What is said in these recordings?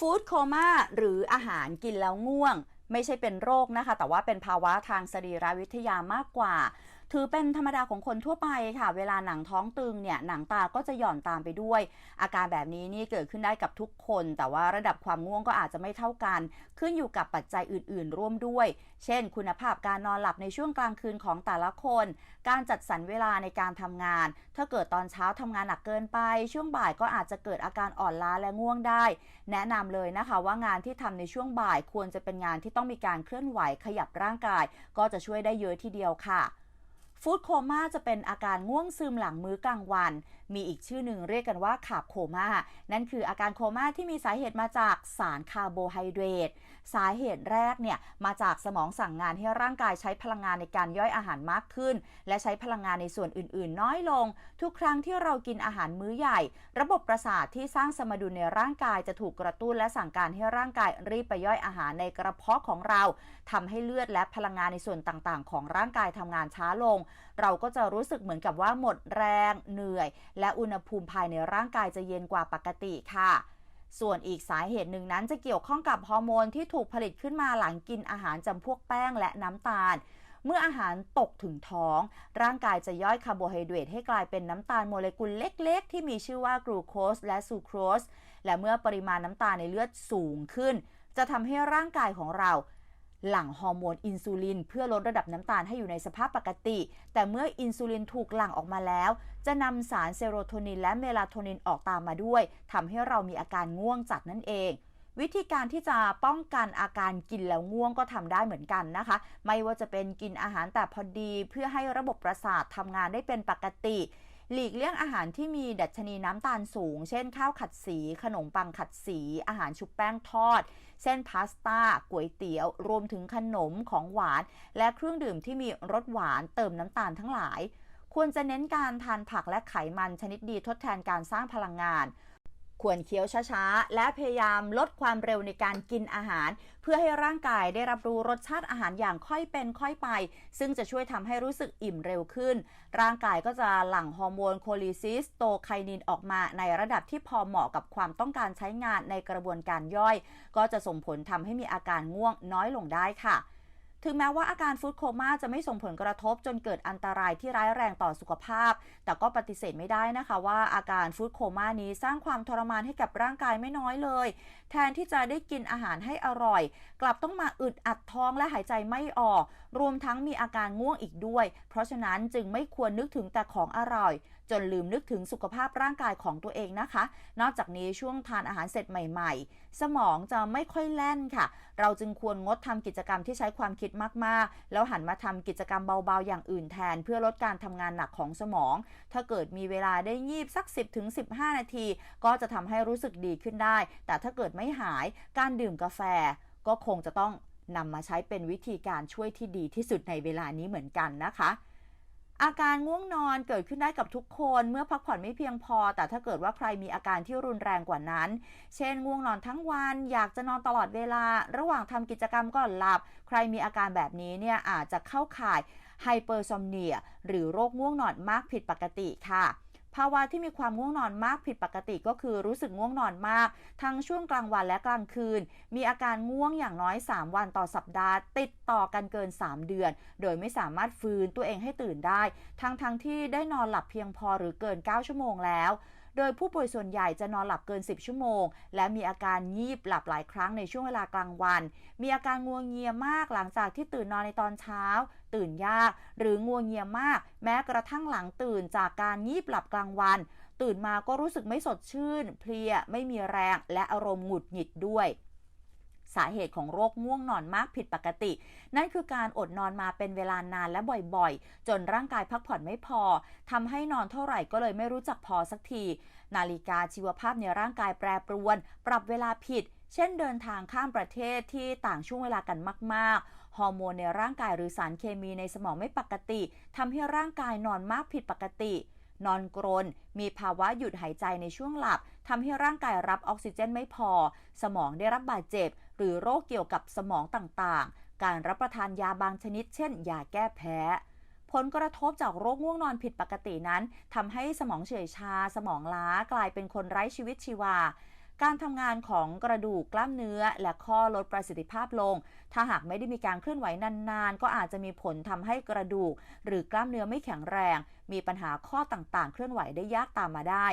ฟู้ดโคม่าหรืออาหารกินแล้วง่วง ไม่ใช่เป็นโรคนะคะ แต่ว่าเป็นภาวะทางสรีรวิทยามากกว่า ถือเป็นธรรมดาของคนทั่วไปค่ะ เวลาหนังท้องตึงเนี่ยหนังตาก็จะหย่อนตามไปด้วย อาการแบบนี้นี่เกิดขึ้นได้กับทุกคน แต่ว่าระดับความง่วงก็อาจจะไม่เท่ากัน ขึ้นอยู่กับปัจจัยอื่น ๆ ร่วมด้วย เช่น คุณภาพการนอนหลับในช่วงกลางคืนของแต่ละคน การจัดสรรเวลาในการทำงาน ถ้าเกิดตอนเช้าทำงานหนักเกินไป ช่วงบ่ายก็อาจจะเกิดอาการอ่อนล้าและง่วงได้ แนะนำเลยนะคะว่างานที่ทำในช่วงบ่ายควรจะเป็นงานที่ต้องมีการเคลื่อนไหวขยับร่างกาย ก็จะช่วยได้เยอะทีเดียวค่ะ ฟู้ดโคม่าจะเป็นอาการง่วงซึมหลังมื้อกลางวัน มีอีกชื่อหนึ่งเรียกกันว่าขาบโคม่า นั่นคืออาการโคม่าที่มีสาเหตุมาจากสารคาร์โบไฮเดรต สาเหตุแรกเนี่ยมาจากสมองสั่งงานให้ร่างกายใช้พลังงานในการย่อยอาหารมากขึ้น และใช้พลังงานในส่วนอื่น ๆ น้อยลง ทุกครั้งที่เรากินอาหารมื้อใหญ่ ระบบประสาทที่สร้างสมดุลในร่างกายจะถูกกระตุ้นและสั่งการให้ร่างกายรีบไปย่อยอาหารในกระเพาะของเราทำให้เลือดและพลังงานในส่วนต่าง ๆ ของร่างกายทำงานช้าลงเราก็จะรู้สึกเหมือนกับว่าหมดแรง เหนื่อย และอุณหภูมิภายในร่างกายจะเย็นกว่าปกติค่ะส่วนอีกสาเหตุหนึ่งนั้นจะเกี่ยวข้องกับฮอร์โมนที่ถูกผลิตขึ้นมาหลังกินอาหารจำพวกแป้งและน้ำตาล เมื่ออาหารตกถึงท้อง ร่างกายจะย่อยคาร์โบไฮเดรตให้กลายเป็นน้ำตาลโมเลกุลเล็กๆ ที่มีชื่อว่ากลูโคสและซูโครสและเมื่อปริมาณน้ำตาลในเลือดสูงขึ้น จะทำให้ร่างกายของเรา หลั่งฮอร์โมนอินซูลิน เพื่อลดระดับน้ำตาลให้อยู่ในสภาพปกติ แต่เมื่ออินซูลินถูกหลั่งออกมาแล้ว จะนำสารเซโรโทนินและเมลาโทนินออกตามมาด้วยทำให้เรามีอาการง่วงจัดนั่นเองวิธีการที่จะป้องกันอาการกินแล้วง่วงก็ทำได้เหมือนกันนะคะ ไม่ว่าจะเป็นกินอาหารแต่พอดีเพื่อให้ระบบประสาททำงานได้เป็นปกติ หลีกเลี่ยงอาหารที่มีดัชนีน้ำตาลสูง เช่นข้าวขัดสี ขนมปังขัดสี อาหารชุบแป้งทอด เส้นพาสต้าก๋วยเตี๋ยว รวมถึงขนมของหวาน และเครื่องดื่มที่มีรสหวานเติมน้ำตาลทั้งหลาย ควรจะเน้นการทานผักและไขมันชนิดดีทดแทนการสร้างพลังงาน ควรเคี้ยวช้าๆ และพยายามลดความเร็วในการกินอาหาร เพื่อให้ร่างกายได้รับรู้รสชาติอาหารอย่างค่อยเป็นค่อยไป ซึ่งจะช่วยทำให้รู้สึกอิ่มเร็วขึ้น ร่างกายก็จะหลั่งฮอร์โมนโคลิซิสโตไคนินออกมาในระดับที่พอเหมาะกับความต้องการใช้งานในกระบวนการย่อย ก็จะส่งผลทำให้มีอาการง่วงน้อยลงได้ค่ะ ถึงแม้ว่าอาการฟู้ดโคม่าจะไม่ส่งผลกระทบจนเกิดอันตรายที่ร้ายแรงต่อสุขภาพ แต่ก็ปฏิเสธไม่ได้นะคะว่าอาการฟู้ดโคม่านี้สร้างความทรมานให้กับร่างกายไม่น้อยเลย แทนที่จะได้กินอาหารให้อร่อย กลับต้องมาอึดอัดท้องและหายใจไม่ออก รวมทั้งมีอาการง่วงอีกด้วย เพราะฉะนั้นจึงไม่ควรนึกถึงแต่ของอร่อย จนลืมนึกถึงสุขภาพร่างกายของตัวเองนะคะ นอกจากนี้ช่วงทานอาหารเสร็จใหม่ๆ สมองจะไม่ค่อยแล่นค่ะ เราจึงควรงดทำกิจกรรมที่ใช้ความคิดมากๆ แล้วหันมาทำกิจกรรมเบาๆ อย่างอื่นแทน เพื่อลดการทำงานหนักของสมอง ถ้าเกิดมีเวลาได้งีบสัก 10-15 นาที ก็จะทำให้รู้สึกดีขึ้นได้ แต่ถ้าเกิดไม่หายการดื่มกาแฟก็คงจะต้องนำมาใช้เป็นวิธีการช่วยที่ดีที่สุดในเวลานี้เหมือนกันนะคะ อาการง่วงนอนเกิดขึ้นได้กับทุกคนเมื่อพักผ่อนไม่เพียงพอ แต่ถ้าเกิดว่าใครมีอาการที่รุนแรงกว่านั้น เช่น ง่วงนอนทั้งวัน อยากจะนอนตลอดเวลา ระหว่างทำกิจกรรมก็หลับ ใครมีอาการแบบนี้เนี่ยอาจจะเข้าข่ายไฮเปอร์ซอมเนียหรือโรคง่วงนอนมากผิดปกติค่ะ ภาวะที่มีความง่วงนอนมากผิดปกติก็คือรู้สึกง่วงนอนมาก ทั้งช่วงกลางวันและกลางคืน มีอาการง่วงอย่างน้อย 3 วันต่อสัปดาห์ ติดต่อกันเกิน 3 เดือน โดยไม่สามารถฟื้นตัวเองให้ตื่นได้ ทั้งทั้งที่ได้นอนหลับเพียงพอหรือเกิน 9 ชั่วโมงแล้ว โดยผู้ป่วยส่วนใหญ่จะนอนหลับเกิน 10 ชั่วโมง และมีอาการยีบหลับหลายครั้งในช่วงเวลากลางวัน มีอาการงัวงเงียมากหลังจากที่ตื่นนอนในตอนเช้า ตื่นยาก หรืองัวงเงียมาก แม้กระทั่งหลังตื่นจากการยีบหลับกลางวัน ตื่นมาก็รู้สึกไม่สดชื่น เพลียไม่มีแรง และอารมณ์หงุดหงิดด้วย สาเหตุของโรคง่วงนอนมากผิดปกติ นั่นคือการอดนอนมาเป็นเวลานานและบ่อยๆ จนร่างกายพักผ่อนไม่พอทำให้นอนเท่าไหร่ก็เลยไม่รู้จักพอสักที นาฬิกาชีวภาพในร่างกายแปรปรวน ปรับเวลาผิด เช่นเดินทางข้ามประเทศที่ต่างช่วงเวลากันมากๆ ฮอร์โมนในร่างกายหรือสารเคมีในสมองไม่ปกติทำให้ร่างกายนอนมากผิดปกตินอนกรน มีภาวะหยุดหายใจในช่วงหลับ ทำให้ร่างกายรับออกซิเจนไม่พอ สมองได้รับบาดเจ็บ หรือโรคเกี่ยวกับสมองต่างๆ การรับประทานยาบางชนิด เช่น ยาแก้แพ้ ผลกระทบจากโรคง่วงนอนผิดปกตินั้นทำให้สมองเฉื่อยชา สมองล้ากลายเป็นคนไร้ชีวิตชีวา การทำงานของกระดูกกล้ามเนื้อ และข้อลดประสิทธิภาพลง ถ้าหากไม่ได้มีการเคลื่อนไหวนานๆ ก็อาจจะมีผลทำให้กระดูก หรือกล้ามเนื้อไม่แข็งแรง มีปัญหาข้อต่างๆ เคลื่อนไหวได้ยากตามมาได้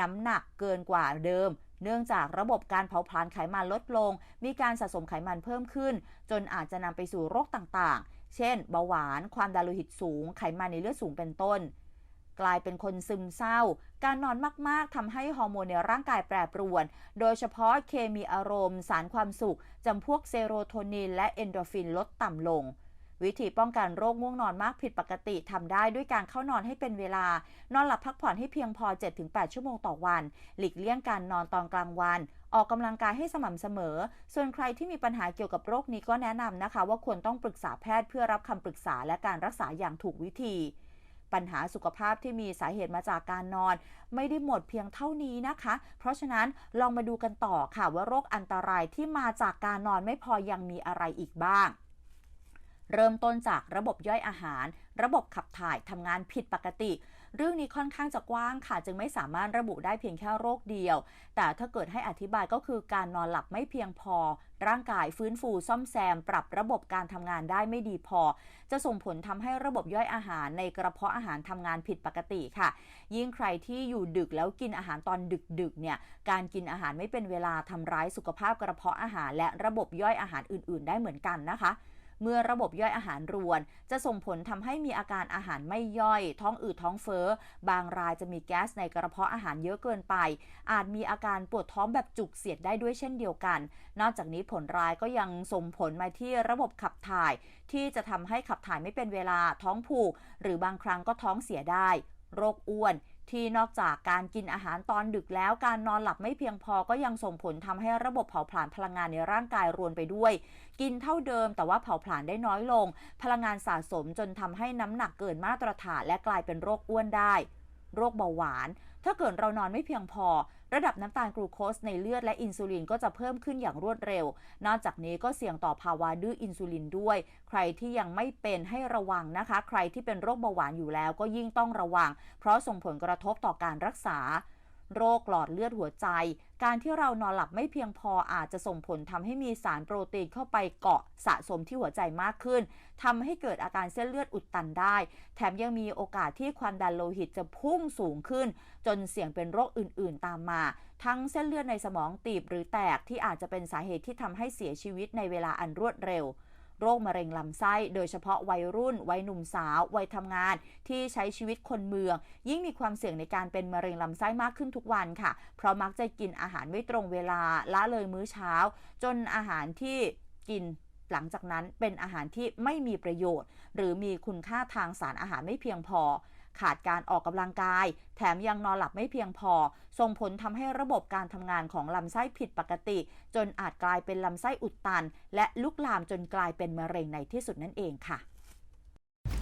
น้ำหนักเกินกว่าเดิม เนื่องจากระบบการเผาผลาญไขมันลดลง มีการสะสมไขมันเพิ่มขึ้น จนอาจจะนำไปสู่โรคต่างๆ เช่น เบาหวาน ความดันโลหิตสูง ไขมันในเลือดสูงเป็นต้น กลายเป็นคนซึมเศร้า การนอนมากๆทำให้ฮอร์โมนในร่างกายแปรปรวน โดยเฉพาะเคมีอารมณ์ สารความสุขจำพวกเซโรโทนินและเอนโดรฟินลดต่ำลง วิธีป้องกันโรคง่วงนอนมากผิดปกติทำได้ด้วยการเข้านอนให้เป็นเวลา นอนหลับพักผ่อนให้เพียงพอ 7-8 ชั่วโมงต่อวัน หลีกเลี่ยงการนอนตอนกลางวันออกกำลังกายให้สม่ำเสมอ ส่วนใครที่มีปัญหาเกี่ยวกับโรคนี้ก็แนะนำนะคะ ว่าควรต้องปรึกษาแพทย์เพื่อรับคำปรึกษาและการรักษาอย่างถูกวิธี ปัญหาสุขภาพที่มีสาเหตุมาจากการนอน ไม่ได้หมดเพียงเท่านี้นะคะ เพราะฉะนั้นลองมาดูกันต่อค่ะว่าโรคอันตรายที่มาจากการนอนไม่พอยังมีอะไรอีกบ้าง เริ่มต้นจากระบบย่อยอาหาร ระบบขับถ่ายทำงานผิดปกติ เรื่องนี้ค่อนข้างจะกว้างค่ะ จึงไม่สามารถระบุได้เพียงแค่โรคเดียว แต่ถ้าเกิดให้อธิบายก็คือการนอนหลับไม่เพียงพอ ร่างกายฟื้นฟูซ่อมแซม ปรับระบบการทำงานได้ไม่ดีพอ จะส่งผลทำให้ระบบย่อยอาหารในกระเพาะอาหารทำงานผิดปกติค่ะ ยิ่งใครที่อยู่ดึกแล้วกินอาหารตอนดึกๆเนี่ย การกินอาหารไม่เป็นเวลาทำร้ายสุขภาพกระเพาะอาหาร และระบบย่อยอาหารอื่น ๆ ได้เหมือนกันนะคะ เมื่อระบบย่อยอาหารรวน จะส่งผลทำให้มีอาการอาหารไม่ย่อย ท้องอืดท้องเฟ้อ บางรายจะมีแก๊สในกระเพาะอาหารเยอะเกินไป อาจมีอาการปวดท้องแบบจุกเสียดได้ด้วยเช่นเดียวกัน นอกจากนี้ผลร้ายก็ยังส่งผลมาที่ระบบขับถ่าย ที่จะทำให้ขับถ่ายไม่เป็นเวลาท้องผูก หรือบางครั้งก็ท้องเสียได้ โรคอ้วน ที่นอกจากการกินอาหารตอนดึกแล้วการนอนหลับไม่เพียงพอก็ยังส่งผลทำให้ระบบเผาผลาญพลังงานในร่างกายรวนไปด้วย กินเท่าเดิมแต่ว่าเผาผลาญได้น้อยลง พลังงานสะสมจนทำให้น้ำหนักเกินมาตรฐานและกลายเป็นโรคอ้วนได้ โรคเบาหวาน ถ้าเกิดเรานอนไม่เพียงพอ ระดับน้ำตาลกลูโคสในเลือดและอินซูลินก็จะเพิ่มขึ้นอย่างรวดเร็ว นอกจากนี้ก็เสี่ยงต่อภาวะดื้ออินซูลินด้วย ใครที่ยังไม่เป็นให้ระวังนะคะ ใครที่เป็นโรคเบาหวานอยู่แล้วก็ยิ่งต้องระวัง เพราะส่งผลกระทบต่อการรักษา โรคหลอดเลือดหัวใจ การที่เรานอนหลับไม่เพียงพออาจจะส่งผลทำให้มีสารโปรตีนเข้าไปเกาะสะสมที่หัวใจมากขึ้นทำให้เกิดอาการเส้นเลือดอุดตันได้ แถมยังมีโอกาสที่ความดันโลหิตจะพุ่งสูงขึ้น จนเสี่ยงเป็นโรคอื่น ๆ ตามมา ทั้งเส้นเลือดในสมองตีบหรือแตกที่อาจจะเป็นสาเหตุที่ทำให้เสียชีวิตในเวลาอันรวดเร็ว โรคมะเร็งลำไส้ โดยเฉพาะวัยรุ่น วัยหนุ่มสาว วัยทำงาน ที่ใช้ชีวิตคนเมือง ยิ่งมีความเสี่ยงในการเป็นมะเร็งลำไส้มากขึ้นทุกวันค่ะ เพราะมักจะกินอาหารไม่ตรงเวลาละเลยมื้อเช้า จนอาหารที่กินหลังจากนั้นเป็นอาหารที่ไม่มีประโยชน์ หรือมีคุณค่าทางสารอาหารไม่เพียงพอ ขาดการออกกำลังกาย แถมยังนอนหลับไม่เพียงพอ ส่งผลทำให้ระบบการทำงานของลำไส้ผิดปกติ จนอาจกลายเป็นลำไส้อุดตัน และลุกลามจนกลายเป็นมะเร็งในที่สุดนั่นเองค่ะ